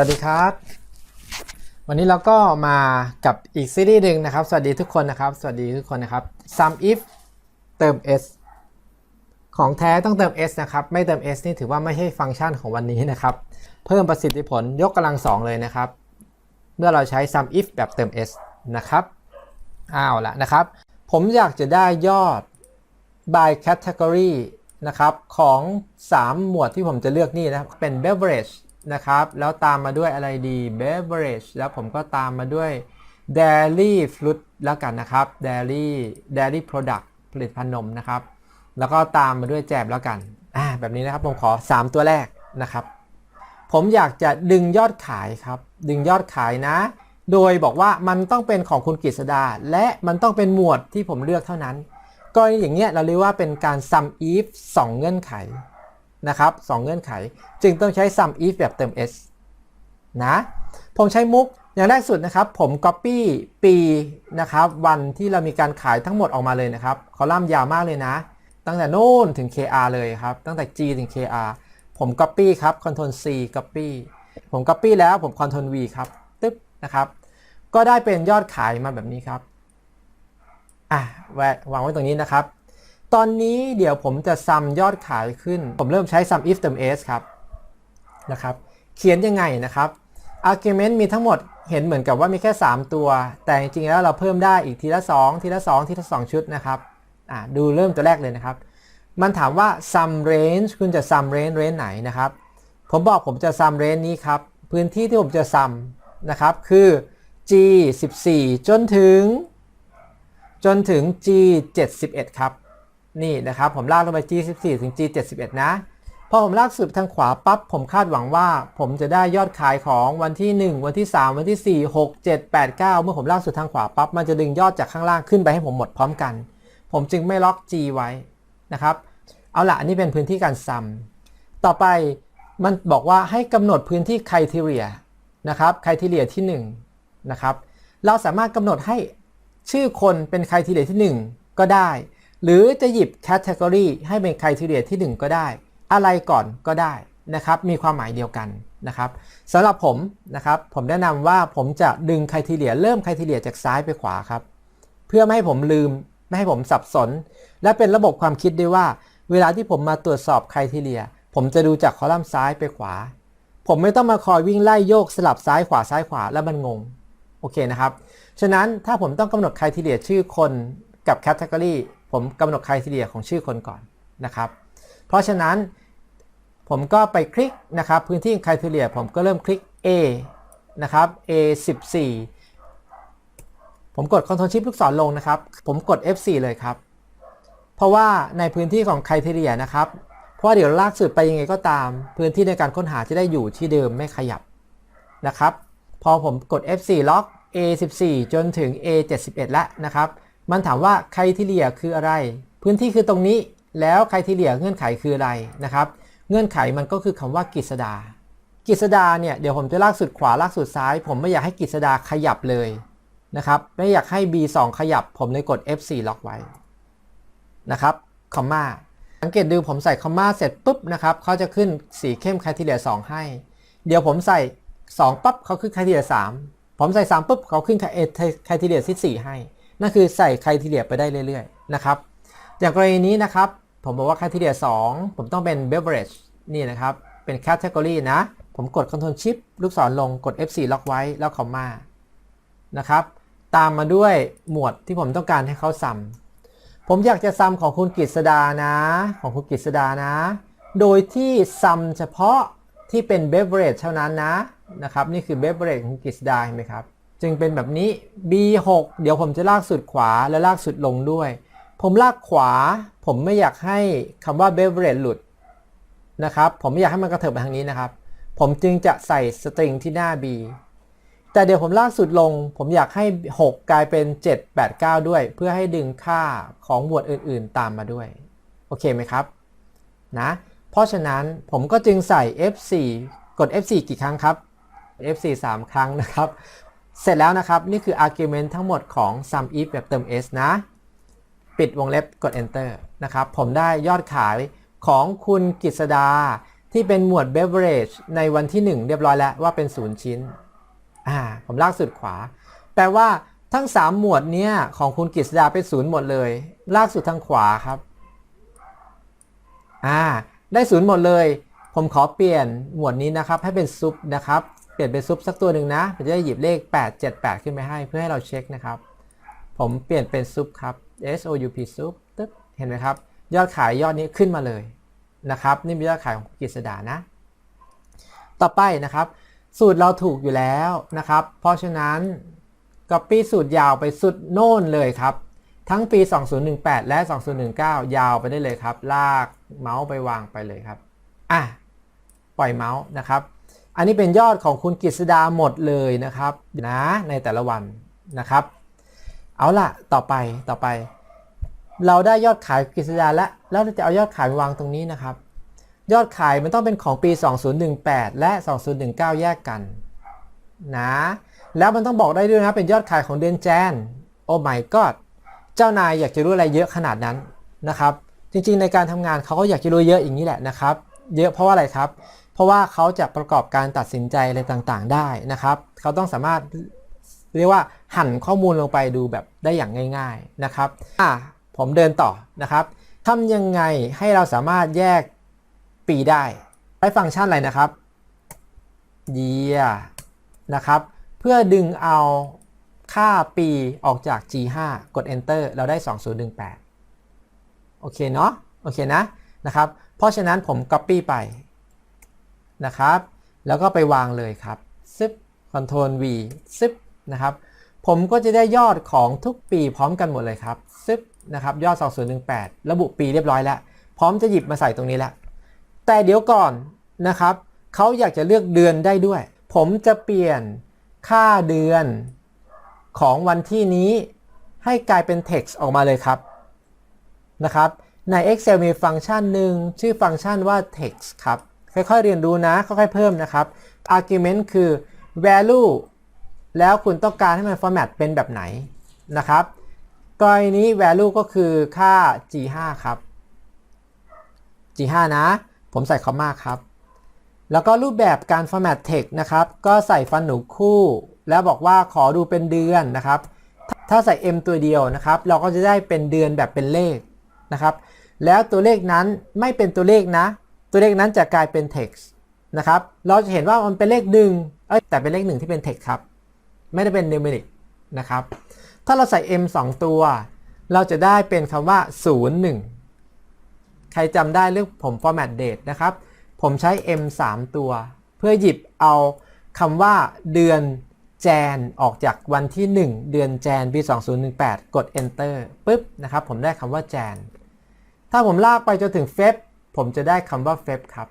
วัสดีครับ วันนี้เราก็มากับอีกซีรีส์หนึ่งนะครับ สวัสดีทุกคนนะครับ สวัสดีทุกคนนะครับ sum if เติม s ของแท้ต้องเติม s นะครับ ไม่เติม s นี่ถือว่าไม่ใช่ฟังก์ชันของวันนี้นะครับ เพิ่มประสิทธิผลยกกำลังสองเลยนะครับ เมื่อเราใช้ sum if แบบเติม s นะครับเอาวละนะครับ ผมอยากจะได้ยอด by category นะครับ ของ 3 หมวดที่ผมจะเลือกนี่นะเป็น beverage นะครับ แล้วตามมาด้วยอะไรดี beverage แล้วผมก็ตามมาด้วย dairy fruit แล้วกันนะครับ dairy dairy product ผลิตภัณฑ์นมนะครับ แล้วก็ตามมาด้วยแจมแล้วกันอ่าแบบนี้นะครับผมขอ 3 ตัวแรกนะครับ ผมอยากจะดึงยอดขายครับ ดึงยอดขายนะ โดยบอกว่ามันต้องเป็นของคุณกฤษดา และมันต้องเป็นหมวดที่ผมเลือกเท่านั้นกรณีอย่างเงี้ยเราเรียกว่าเป็นการ sum if 2 เงื่อนไข นะครับสองเงื่อนไข จึงต้องใช้ sum if แบบเติม s นะผมใช้มุกอย่างแรกสุดนะครับ ผม copy ปีนะครับ วันที่เรามีการขายทั้งหมดออกมาเลยนะครับ คอลัมน์ยาวมากเลยนะ ตั้งแต่โน่นถึง kr เลยครับ ตั้งแต่ g ถึง kr ผม copy ครับ ctrl c copy ผม copy แล้วผม ctrl v ครับตึ๊บนะครับ ก็ได้เป็นยอดขายมาแบบนี้ครับอะแวะวางไว้ตรงนี้นะครับ ตอนนี้เดี๋ยวผมจะซัมยอดขายขึ้น ผมเริ่มใช้ sum if เติม s ครับนะครับ เขียนยังไงนะครับ argument มีทั้งหมดเห็นเหมือนกับว่ามีแค่ 3 ตัว แต่จริงๆแล้วเราเพิ่มได้อีกทีละ 2 ทีละ 2 ทีละ 2 ชุดนะครับดูเริ่มตัวแรกเลยนะครับ มันถามว่า sum range คุณจะ sum range range ไหนนะครับ ผมบอกผมจะ sum range นี้ครับ พื้นที่ที่ผมจะ sum นะครับคือ g 14จนถึง จนถึง g 71ครับ นี่นะครับผมลากลงไป g 14 ถึง g 71 นะ พอผมลากสืบทางขวาปั๊บผมคาดหวังว่า ผมจะได้ยอดขายของวันที่ 1 วันที่ 3 วันที่ 4 6 7 8 9 เมื่อผมลากสุดทางขวาปั๊บมันจะดึงยอดจากข้างล่างขึ้นไปให้ผมหมดพร้อมกัน ผมจึงไม่ล็อก g ไว้นะครับ เอาละอันนี้เป็นพื้นที่การซัมต่อไปมันบอกว่าให้กำหนดพื้นที่ criteria นะครับ criteria ที่1นะครับเราสามารถกำหนดให้ชื่อคนเป็น criteria ที่ 1 ก็ได้ หรือจะหยิบ category ให้เป็น criteria ที่ 1 ก็ได้ อะไรก่อนก็ได้นะครับมีความหมายเดียวกันนะครับสำหรับผมนะครับผมแนะนำว่าผมจะดึง criteria เริ่ม criteria จากซ้ายไปขวาครับ เพื่อไม่ให้ผมลืม ไม่ให้ผมสับสน และเป็นระบบความคิดด้วยว่า เวลาที่ผมมาตรวจสอบ criteria ผมจะดูจากคอลัมน์ซ้ายไปขวา ผมไม่ต้องมาคอยวิ่งไล่โยกสลับซ้ายขวาซ้ายขวาแล้วมันงงโอเคนะครับ ฉะนั้นถ้าผมต้องกำหนด criteria ชื่อคนกับ category ผมกำหนด criteria ของชื่อคนก่อนนะครับ เพราะฉะนั้นผมก็ไปคลิกนะครับพื้นที่ criteria ผมก็เริ่มคลิก A นะครับ A 14ผมกด Ctrl Shift ลูกศรลงนะครับ ผมกด F4 เลยครับ เพราะว่าในพื้นที่ของ criteria นะครับ เพราะเดี๋ยวลากสุดไปยังไงก็ตาม พื้นที่ในการค้นหาจะได้อยู่ที่เดิมไม่ขยับนะครับ พอผมกด F4 ล็อก A14 จนถึง A71 แล้วนะครับ มันถามว่า criteria คืออะไร พื้นที่คือตรงนี้แล้ว criteria เงื่อนไขคืออะไรนะครับ เงื่อนไขมันก็คือคำว่ากฤษดากฤษดาเนี่ยเดี๋ยวผมจะลากสุดขวาลากสุดซ้าย ผมไม่อยากให้กฤษดาขยับเลยนะครับไม่อยากให้ B2 ขยับ ผมเลยกด F4 ล็อกไว้นะครับคอมมาสังเกตดูผมใส่คอมมาเสร็จปุ๊บนะครับเขาจะขึ้นสีเข้ม criteria 2ให้ เดี๋ยวผมใส่ 2ปั๊บเขาขึ้น criteria 3ผมใส่ 3ปุ๊บเขาขึ้น criteria ที่4ให้ นั่นคือใส่ criteria ไปได้เรื่อยๆนะครับอย่างกรณีนี้นะครับ ผมบอกว่า criteria 2ผมต้องเป็น beverage นี่นะครับ เป็น category นะ ผมกด Ctrl Shift ลูกศรลงกด F4 ล็อกไว้แล้วคอมมานะครับ ตามมาด้วยหมวดที่ผมต้องการให้เขาซ้ำผมอยากจะซ้ำของคุณกฤษดานะ ของคุณกฤษดานะ โดยที่ซ้ำเฉพาะที่เป็น beverage เท่านั้นนะนะครับ นี่คือ beverage ของกฤษดาเห็นไหมครับ จึงเป็นแบบนี้ B6 เดี๋ยวผมจะลากสุดขวาและลากสุดลงด้วย ผมลากขวา ผมไม่อยากให้คำว่า beverage หลุดนะครับ ผมไม่อยากให้มันกระเถิบไปทางนี้นะครับ ผมจึงจะใส่สตริงที่หน้า B แต่เดี๋ยวผมลากสุดลง ผมอยากให้ 6 กลายเป็น 7 8 9 ด้วย เพื่อให้ดึงค่าของหมวดอื่นๆตามมาด้วย โอเคไหมครับ นะ เพราะฉะนั้นผมก็จึงใส่ F4 กด F4 กี่ครั้งครับ F4 3 ครั้งนะครับ เสร็จแล้วนะครับ นี่คือ argument ทั้งหมดของ sum if แบบเติม s นะ ปิดวงเล็บกด enter นะครับ ผมได้ยอดขายของคุณกฤษดา ที่เป็นหมวด beverage ในวันที่ 1 เรียบร้อยแล้วว่าเป็น 0 ชิ้น อ่า ผมลากสุดขวา แปลว่าทั้ง 3 หมวดเนี้ยของคุณกฤษดาเป็นศูนย์หมดเลย ลากสุดทางขวาครับ อ่า ได้ศูนย์หมดเลย ผมขอเปลี่ยนหมวดนี้นะครับให้เป็นซุปนะครับ เปลี่ยนเป็นซุปสักตัวหนึ่งนะผมจะได้หยิบเลข 8 7 8 ขึ้นไปให้เพื่อให้เราเช็คนะครับ ผมเปลี่ยนเป็นซุปครับ S O U P ซุปตึ๊บเห็นไหมครับ ยอดขายยอดนี้ขึ้นมาเลยนะครับ นี่เป็นยอดขายของกฤษดานะ ต่อไปนะครับ สูตรเราถูกอยู่แล้วนะครับ เพราะฉะนั้น Copy สูตรยาวไปสุดโน่นเลยครับ ทั้งปี 2018 และ 2019 ยาวไปได้เลยครับ ลากเมาส์ไปวางไปเลยครับ อะ ปล่อยเมาส์นะครับ อันนี้เป็นยอดของคุณกฤษดาหมดเลยนะครับนะในแต่ละวันนะครับ เอาล่ะต่อไปต่อไป เราได้ยอดขายกฤษดาแล้วแล้วเราจะเอายอดขายวางตรงนี้นะครับ ยอดขายมันต้องเป็นของปี 2018 และ 2019 แยกกันนะแล้วมันต้องบอกได้ด้วยนะเป็นยอดขายของเดือนแจนโอ้ my god เจ้านายอยากจะรู้อะไรเยอะขนาดนั้นนะครับ จริงๆ ในการทำงานเขาก็อยากจะรู้เยอะอย่างนี้แหละนะครับ เยอะเพราะว่าอะไรครับ เพราะว่าเขาจะประกอบการตัดสินใจอะไรต่างๆ ได้นะครับ เขาต้องสามารถเรียกว่าหั่นข้อมูลลงไปดูแบบได้อย่างง่าย ๆนะครับอะผมเดินต่อนะครับทำยังไงให้เราสามารถแยกปีได้ใช้ฟังก์ชันอะไรนะครับ year นะครับ เพื่อดึงเอาค่าปีออกจาก G5 กด enter เราได้ 2018 โอเคเนาะ โอเคนะ นะครับ เพราะฉะนั้นผม copy ไป นะครับ แล้วก็ไปวางเลยครับซึบ Ctrl V ซึบนะครับ ผมก็จะได้ยอดของทุกปีพร้อมกันหมดเลยครับซึบนะครับยอด 2018 ระบุปีเรียบร้อยแล้ว พร้อมจะหยิบมาใส่ตรงนี้แล้ว แต่เดี๋ยวก่อนนะครับเขาอยากจะเลือกเดือนได้ด้วย ผมจะเปลี่ยนค่าเดือนของวันที่นี้ให้กลายเป็น text ออกมาเลยครับนะครับ ใน Excel มีฟังก์ชันหนึ่งชื่อฟังก์ชันว่า text ครับ ค่อยๆ เรียนรู้นะ ค่อยๆ เพิ่มนะครับ argument คือ value แล้วคุณต้องการให้มัน format เป็นแบบไหนนะครับกรณีนี้ value ก็คือค่า g5 ครับ g5 นะ ผมใส่คอมมาครับ แล้วก็รูปแบบการ format text นะครับ ก็ใส่ฟันหนูคู่ แล้วบอกว่าขอดูเป็นเดือนนะครับ ถ้าใส่ m ตัวเดียวนะครับ เราก็จะได้เป็นเดือนแบบเป็นเลขนะครับ แล้วตัวเลขนั้นไม่เป็นตัวเลขนะ ตัวเลขนั้นจะกลายเป็น text นะครับ เราจะเห็นว่ามันเป็นเลขหนึ่งเอ้ยแต่เป็นเลขหนึ่งที่เป็น text ครับ ไม่ได้เป็น numeric นะครับ ถ้าเราใส่ m 2 ตัว เราจะได้เป็นคำว่า 0 1 ใครจำได้เรื่องผม format date นะครับ ผมใช้ m 3 ตัว เพื่อหยิบเอาคำว่าเดือนแจนออกจากวันที่ 1 เดือนแจนปี2018 กด enter ปุ๊บนะครับ ผมได้คำว่าแจน ถ้าผมลากไปจนถึงเฟบ ผมจะได้คำว่าเฟบครับ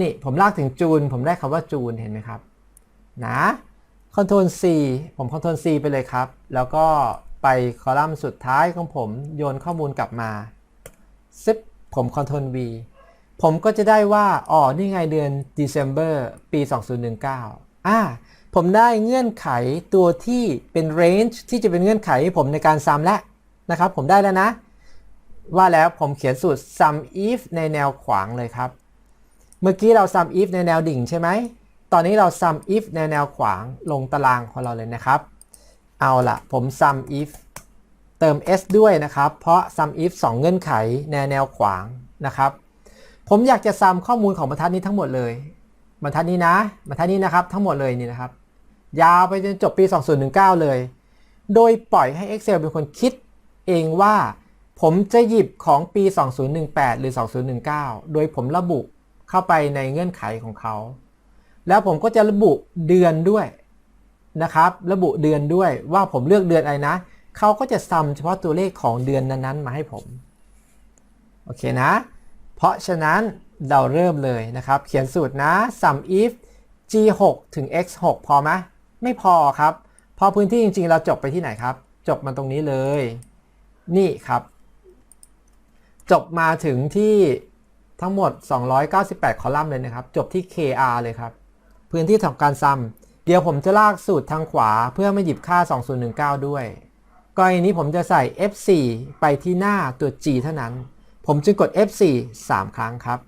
นี่ผมลากถึงจูน ผมได้คำว่าจูนเห็นไหมครับ นะ Ctrl C ผม Ctrl C ไปเลยครับ แล้วก็ไปคอลัมน์สุดท้ายของผมโยนข้อมูลกลับมาซึบผม Ctrl V ผมก็จะได้ว่า อ๋อ นี่ไงเดือน December ปี 2019 อ่า ผมได้เงื่อนไขตัวที่เป็น range ที่จะเป็นเงื่อนไขให้ผมในการซ้ำแล้วนะครับ ผมได้แล้วนะ ว่าแล้วผมเขียนสูตร sum if ในแนวขวางเลยครับ เมื่อกี้เรา sum if ในแนวดิ่งใช่ไหม ตอนนี้เรา sum if ในแนวขวางลงตารางของเราเลยนะครับ เอาละผม sum if เติม s ด้วยนะครับ เพราะ sum if 2 เงื่อนไขในแนวขวางนะครับ ผมอยากจะซ้ำข้อมูลของบรรทัดนี้ทั้งหมดเลย บรรทัดนี้นะ บรรทัดนี้นะครับ ทั้งหมดเลยนี่นะครับ ยาวไปจนจบปี 2019 เลย โดยปล่อยให้ Excel เป็นคนคิดเองว่า ผมจะหยิบของปี 2018 หรือ 2019 โดยผมระบุเข้าไปในเงื่อนไขของเขา แล้วผมก็จะระบุเดือนด้วยนะครับ ระบุเดือนด้วยว่าผมเลือกเดือนอะไรนะ เขาก็จะซ้ำเฉพาะตัวเลขของเดือนนั้นๆ มาให้ผม โอเคนะ เพราะฉะนั้นเราเริ่มเลยนะครับ เขียนสูตรนะ sum if g6 ถึง x6 พอไหมไม่พอครับ พอพื้นที่จริงๆ เราจบไปที่ไหนครับ จบมาตรงนี้เลย นี่ครับ จบมาถึงที่ทั้งหมด 298 คอลัมน์เลยนะครับ จบที่ KR เลยครับ พื้นที่ของการซ้ำเดี๋ยวผมจะลากสูตรทางขวาเพื่อไม่หยิบค่า 2019 ด้วยกรณีนี้ผมจะใส่ F4 ไปที่หน้าตัว G เท่านั้น ผมจึงกด F4 3 ครั้งครับ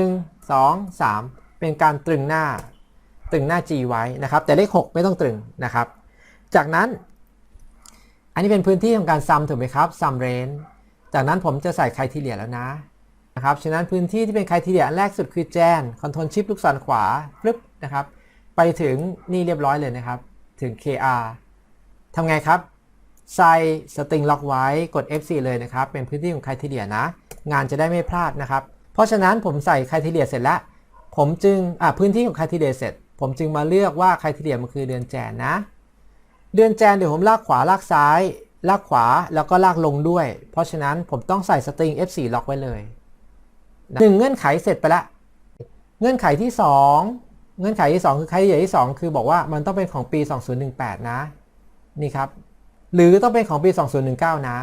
1 2 3 เป็นการตรึงหน้า ตรึงหน้า G ไว้นะครับ แต่เลข 6 ไม่ต้องตรึงนะครับ จากนั้น อันนี้เป็นพื้นที่ของการซัมถูกไหมครับซัมเรนจ จากนั้นผมจะใส่ไครทีเรียแล้วนะนะครับ ฉะนั้นพื้นที่ที่เป็นไครทีเรียอันแรกสุดคือแจนคอนโทรลชิปลูกศรขวาปึ๊บนะครับ ไปถึงนี่เรียบร้อยเลยนะครับ ถึง KR ทำไงครับ ใส่สตริงล็อกไว้กด F4 เลยนะครับ เป็นพื้นที่ของไครทีเรียนะ งานจะได้ไม่พลาดนะครับ เพราะฉะนั้นผมใส่ไครทีเรียเสร็จแล้ว ผมจึงอ่าพื้นที่ของไครทีเรียเสร็จ ผมจึงมาเลือกว่าไครทีเรียมันคือเดือนแจนนะ เดือนแจนเดี๋ยวผมลากขวาลากซ้าย ลากขวาแล้วก็ลากลงด้วย เพราะฉะนั้นผมต้องใส่สตริง F4 ล็อกไว้เลยหนึ่งเงื่อนไขเสร็จไปละ เงื่อนไขที่ 2 เงื่อนไขที่ 2 คือไครทีเรียที่ 2 คือบอกว่ามันต้องเป็นของปี 2018 นะ นี่ครับ หรือต้องเป็นของปี 2019 นะ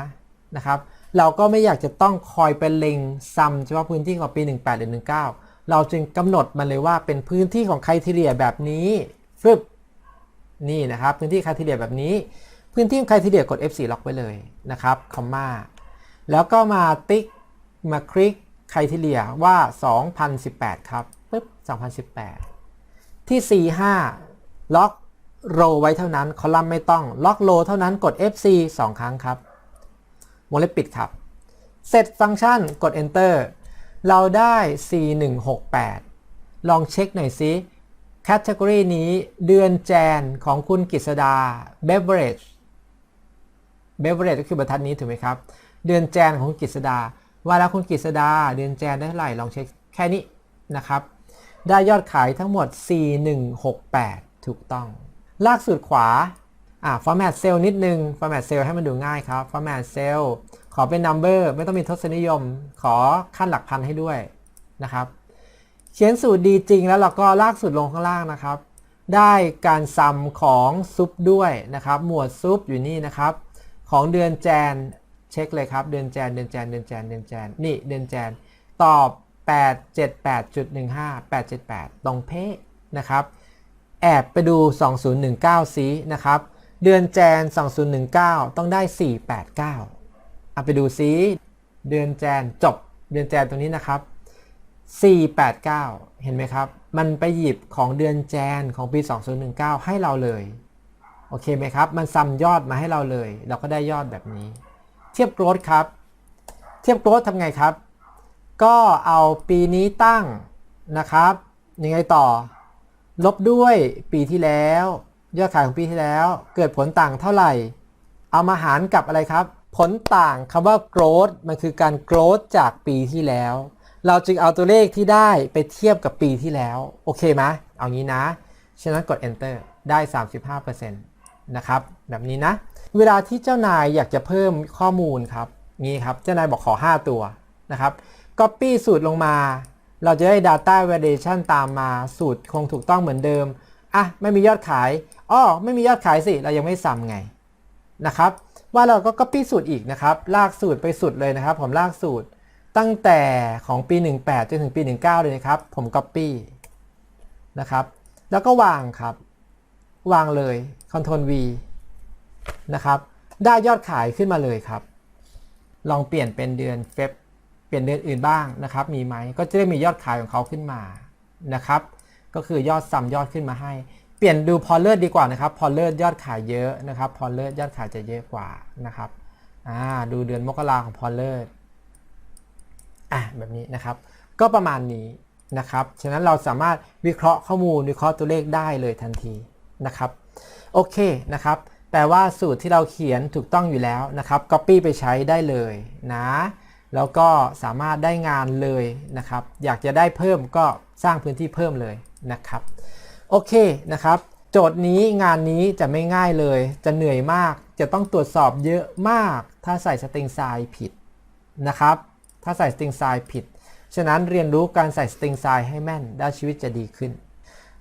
นะครับเราก็ไม่อยากจะต้องคอยเป็นเล็งซ้ำเฉพาะพื้นที่ของปี 18 หรือ 19 เราจึงกำหนดมันเลยว่าเป็นพื้นที่ของไครทีเรียแบบนี้ฟึบนี่นะครับ พื้นที่ครทีเรียแบบนี้ พื้นที่ของไครทีเรียกด F4 ล็อกไว้เลยนะครับคอมมาแล้วก็มาติ๊กมาคลิกไครทีเรียว่า 2018 ครับปึ๊บ2018 ที่ C5 ล็อกโรไว้เท่านั้น คอลัมน์ไม่ต้อง ล็อกโรเท่านั้นกด F4 2 ครั้งครับวงเล็บปิดครับ เสร็จฟังก์ชันกด Enter เราได้ C168 ลองเช็คหน่อยซิแคตตากรีนี้เดือนแจนของคุณกฤษดา Beverage Beverage ก็คือบรรทัดนี้ถูกไหมครับ เดือนแจนของกฤษดา ว่าแล้วคุณกฤษดา เดือนแจนได้เท่าไหร่ลองเช็คแค่นี้นะครับ ได้ยอดขายทั้งหมด 4168 ถูกต้อง ลากสุดขวาอ่า format cell นิดนึง format cell ให้มันดูง่ายครับ format cell ขอเป็น number ไม่ต้องมีทศนิยม ขอขั้นหลักพันให้ด้วยนะครับ เขียนสูตรดีจริงแล้วเราก็ลากสูตรลงข้างล่างนะครับ ได้การซัมของซุปด้วยนะครับ หมวดซุปอยู่นี่นะครับ ของเดือนแจนเช็คเลยครับ เดือนแจนเดือนแจนเดือนแจนเดือนแจนนี่เดือนแจนตอบ 878.15 878 ตรงเป๊ะนะครับ แอบไปดู 2019ซินะครับ เดือนแจน 2019 ต้องได้ 489เอาไปดูซิเดือนแจนจบเดือนแจนตรงนี้นะครับ 489 เห็นไหมครับ มันไปหยิบของเดือนแจนของปี 2019 ให้เราเลย โอเคไหมครับ มันซ้ำยอดมาให้เราเลย เราก็ได้ยอดแบบนี้ เทียบโกรดครับ เทียบโกรดทำไงครับ ก็เอาปีนี้ตั้งนะครับ ยังไงต่อ ลบด้วยปีที่แล้ว ยอดขายของปีที่แล้ว เกิดผลต่างเท่าไหร่ เอามาหารกับอะไรครับ ผลต่างคำว่า growth มันคือการ growth จากปีที่แล้ว เราจึงเอาตัวเลขที่ได้ไปเทียบกับปีที่แล้ว โอเคไหมเอางี้นะ ฉะนั้นกด enter ได้ 35% นะครับ แบบนี้นะ เวลาที่เจ้านายอยากจะเพิ่มข้อมูลครับงี้ครับเจ้านายบอกขอ 5 ตัวนะครับ copy สูตรลงมา เราจะได้ data validation ตามมาสูตรคงถูกต้องเหมือนเดิมอะไม่มียอดขายอ้อไม่มียอดขายสิ เรายังไม่ซ้ำไงนะครับ ว่าเราก็ copy สูตรอีกนะครับ ลากสูตรไปสุดเลยนะครับ ผมลากสูตรตั้งแต่ของปี 18 จนถึงปี 19 เลยนะครับ ผม copy นะครับ แล้วก็วางครับ วางเลย Ctrl V นะครับ ได้ยอดขายขึ้นมาเลยครับ ลองเปลี่ยนเป็นเดือนเฟบเปลี่ยนเดือนอื่นบ้างนะครับ มีไหมก็จะได้มียอดขายของเขาขึ้นมานะครับ ก็คือยอดซ้ำยอดขึ้นมาให้ เปลี่ยนดูพอเลิศดีกว่านะครับ พอเลิศยอดขายเยอะนะครับ พอเลิศยอดขายจะเยอะกว่านะครับอ่าดูเดือนมกราของพอเลิศอะแบบนี้นะครับ ก็ประมาณนี้นะครับ ฉะนั้นเราสามารถวิเคราะห์ข้อมูลวิเคราะห์ตัวเลขได้เลยทันทีนะครับ โอเคนะครับแปลว่าสูตรที่เราเขียนถูกต้องอยู่แล้วนะครับ Copy ไปใช้ได้เลยนะแล้วก็สามารถได้งานเลยนะครับ อยากจะได้เพิ่มก็สร้างพื้นที่เพิ่มเลยนะครับโอเคนะครับ โจทย์นี้งานนี้จะไม่ง่ายเลย จะเหนื่อยมากจะต้องตรวจสอบเยอะมาก ถ้าใส่สตริงไซน์ผิดนะครับ ถ้าใส่สตริงไซน์ผิด ฉะนั้นเรียนรู้การใส่สตริงไซน์ให้แม่นด้านชีวิตจะดีขึ้น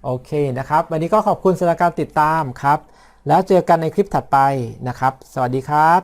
โอเคนะครับ วันนี้ก็ขอบคุณสำหรับการติดตามครับ แล้วเจอกันในคลิปถัดไปนะครับ สวัสดีครับ